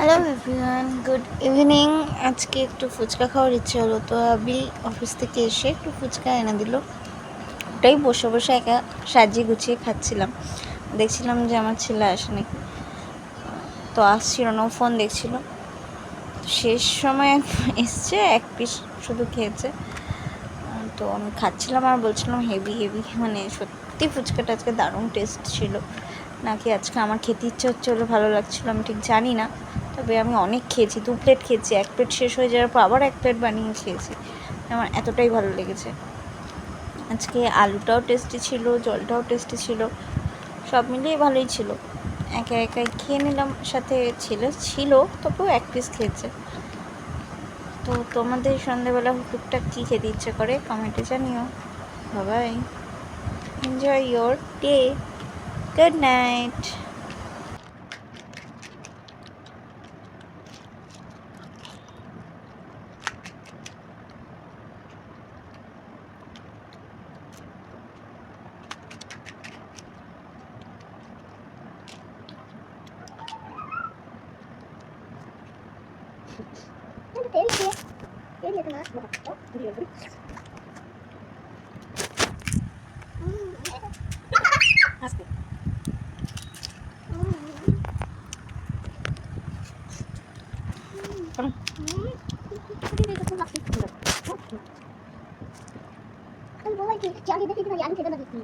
Hello everyone good evening আজকে একটু ফুচকা খাওয়ার ইচ্ছে হলো, তো আবি অফিস থেকে এসে একটু ফুচকা এনে দিল। ওটাই বসে বসে একা সাজিয়ে গুছিয়ে খাচ্ছিলাম। দেখছিলাম যে আমার ছেলে আসে নাকি। তো আসছিল না ফোন দেখছিল। শেষ সময় এসছে, এক পিস শুধু খেয়েছে। তো আমি খাচ্ছিলাম আর বলছিলাম হেভি হেভি মানে সত্যি ফুচকাটা আজকে দারুণ টেস্ট ছিল। নাকি আজকে আমার খেতে ইচ্ছে হচ্ছে হলো ভালো লাগছিল, আমি ঠিক জানি না। তবে আমি অনেক খেয়েছি, দু প্লেট খেয়েছি, এক প্লেট শেষ হয়ে যাওয়ার পর আবার এক প্লেট বানিয়ে খেয়েছি। আমার এতটাই ভালো লেগেছে। আজকে আলুটাও টেস্টি ছিল, জলটাও টেস্টি ছিল, সব মিলিয়ে ভালোই ছিল। একা একাই খেয়ে নিলাম, সাথে ছেলে ছিল, তবুও এক পিস খেয়েছে। তো তোমাদের সন্ধ্যেবেলা টুকটাক কী খেতে ইচ্ছে করে কমেন্টে জানিও। Babai enjoy your day good night আমি বলাই কি আগে দেখি কিনা আগে খেতে না দেখি